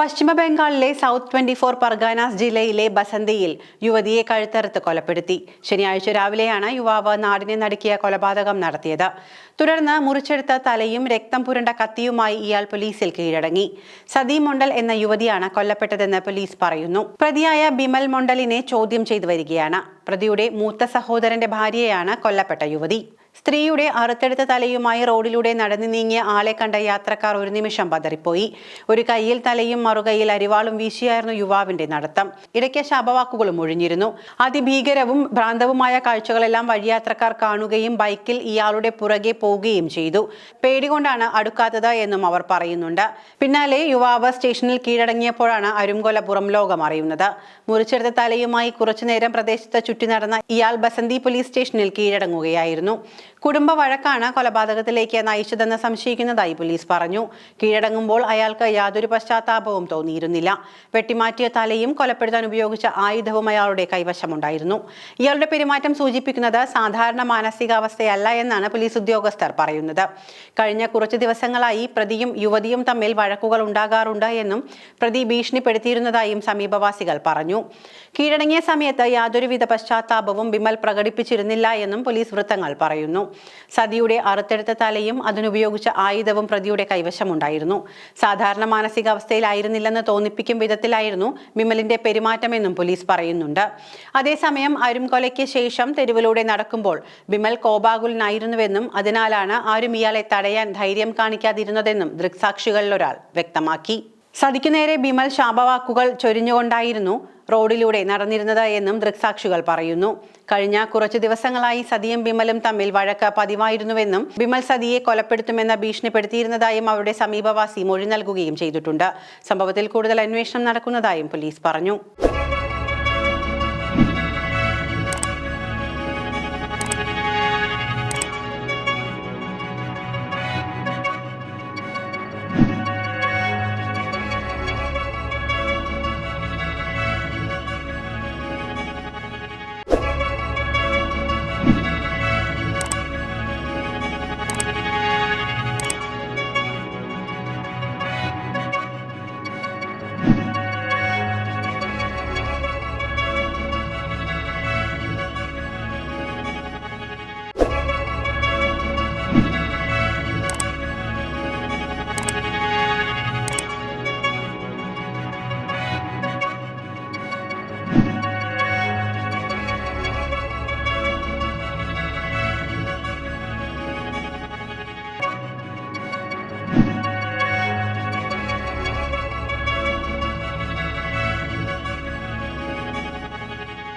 പശ്ചിമ ബംഗാളിലെ south twenty four Parganas ജില്ലയിലെ ബസന്തിയിൽ യുവതിയെ കഴുത്തറുത്ത് കൊലപ്പെടുത്തി. ശനിയാഴ്ച രാവിലെയാണ് യുവാവ് നാടിനെ നടുക്കിയ കൊലപാതകം നടത്തിയത്. തുടർന്ന് മുറിച്ചെടുത്ത തലയും രക്തം പുരണ്ട കത്തിയുമായി ഇയാൾ പോലീസിൽ കീഴടങ്ങി. സതി മൊണ്ടൽ എന്ന യുവതിയാണ് കൊല്ലപ്പെട്ടതെന്ന് പോലീസ് പറയുന്നു. പ്രതിയായ ബിമൽ മൊണ്ടലിനെ ചോദ്യം ചെയ്തു വരികയാണ്. പ്രതിയുടെ മൂത്ത സഹോദരന്റെ ഭാര്യയാണ് കൊല്ലപ്പെട്ട യുവതി. സ്ത്രീയുടെ അറുത്തെടുത്ത തലയുമായി റോഡിലൂടെ നടന്നു നീങ്ങിയ ആളെ കണ്ട യാത്രക്കാർ ഒരു നിമിഷം പതറിപ്പോയി. ഒരു കൈയിൽ തലയും മറുകൈയിൽ അരിവാളും വീശിയായിരുന്നു യുവാവിന്റെ നടത്തം. ഇടയ്ക്ക് ശാപവാക്കുകളും ഒഴിഞ്ഞിരുന്നു. അതിഭീകരവും ഭ്രാന്തവുമായ കാഴ്ചകളെല്ലാം വഴിയാത്രക്കാർ കാണുകയും ബൈക്കിൽ ഇയാളുടെ പുറകെ പോവുകയും ചെയ്തു. പേടികൊണ്ടാണ് അടുക്കാത്തത് എന്നും അവർ പറയുന്നുണ്ട്. പിന്നാലെ യുവാവ് സ്റ്റേഷനിൽ കീഴടങ്ങിയപ്പോഴാണ് അരുംകൊല പുറം ലോകം അറിയുന്നത്. മുറിച്ചെടുത്ത തലയുമായി കുറച്ചുനേരം പ്രദേശത്ത് ചുറ്റി നടന്ന ഇയാൾ ബസന്തി പോലീസ് സ്റ്റേഷനിൽ കീഴടങ്ങുകയായിരുന്നു. കുടുംബ വഴക്കാണ് കൊലപാതകത്തിലേക്ക് നയിച്ചതെന്ന് സംശയിക്കുന്നതായി പോലീസ് പറഞ്ഞു. കീഴടങ്ങുമ്പോൾ അയാൾക്ക് യാതൊരു പശ്ചാത്താപവും തോന്നിയിരുന്നില്ല. വെട്ടിമാറ്റിയ തലയും കൊലപ്പെടുത്താൻ ഉപയോഗിച്ച ആയുധവും അയാളുടെ കൈവശമുണ്ടായിരുന്നു. ഇയാളുടെ പെരുമാറ്റം സൂചിപ്പിക്കുന്നത് സാധാരണ മാനസികാവസ്ഥയല്ല എന്നാണ് പോലീസ് ഉദ്യോഗസ്ഥർ പറയുന്നത്. കഴിഞ്ഞ കുറച്ച് ദിവസങ്ങളായി പ്രതിയും യുവതിയും തമ്മിൽ വഴക്കുകൾ ഉണ്ടാകാറുണ്ട് എന്നും പ്രതി ഭീഷണിപ്പെടുത്തിയിരുന്നതായും സമീപവാസികൾ പറഞ്ഞു. കീഴടങ്ങിയ സമയത്ത് യാതൊരുവിധ പശ്ചാത്താപവും ബിമൽ പ്രകടിപ്പിച്ചിരുന്നില്ല എന്നും പോലീസ് വൃത്തങ്ങൾ പറയുന്നു. സതിയുടെ അറുത്തെടുത്ത തലയും അതിനുപയോഗിച്ച ആയുധവും പ്രതിയുടെ കൈവശമുണ്ടായിരുന്നു. സാധാരണ മാനസികാവസ്ഥയിലായിരുന്നില്ലെന്ന് തോന്നിപ്പിക്കും വിധത്തിലായിരുന്നു വിമലിന്റെ പെരുമാറ്റമെന്നും പോലീസ് പറയുന്നുണ്ട്. അതേസമയം അരും കൊലയ്ക്ക് ശേഷം തെരുവിലൂടെ നടക്കുമ്പോൾ വിമൽ കോപാകുലനായിരുന്നുവെന്നും അതിനാലാണ് ആരും ഇയാളെ തടയാൻ ധൈര്യം കാണിക്കാതിരുന്നതെന്നും ദൃക്സാക്ഷികളിലൊരാൾ വ്യക്തമാക്കി. സതിക്കു നേരെ ബിമൽ ശാപവാക്കുകൾ ചൊരിഞ്ഞുകൊണ്ടായിരുന്നു റോഡിലൂടെ നടന്നിരുന്നത് എന്നും ദൃക്സാക്ഷികൾ പറയുന്നു. കഴിഞ്ഞ കുറച്ചു ദിവസങ്ങളായി സതിയും ബിമലും തമ്മിൽ വഴക്ക് പതിവായിരുന്നുവെന്നും ബിമൽ സതിയെ കൊലപ്പെടുത്തുമെന്ന് ഭീഷണിപ്പെടുത്തിയിരുന്നതായും അവരുടെ സമീപവാസി മൊഴി നൽകുകയും ചെയ്തിട്ടുണ്ട്. സംഭവത്തിൽ കൂടുതൽ അന്വേഷണം നടക്കുന്നതായും പോലീസ് പറഞ്ഞു.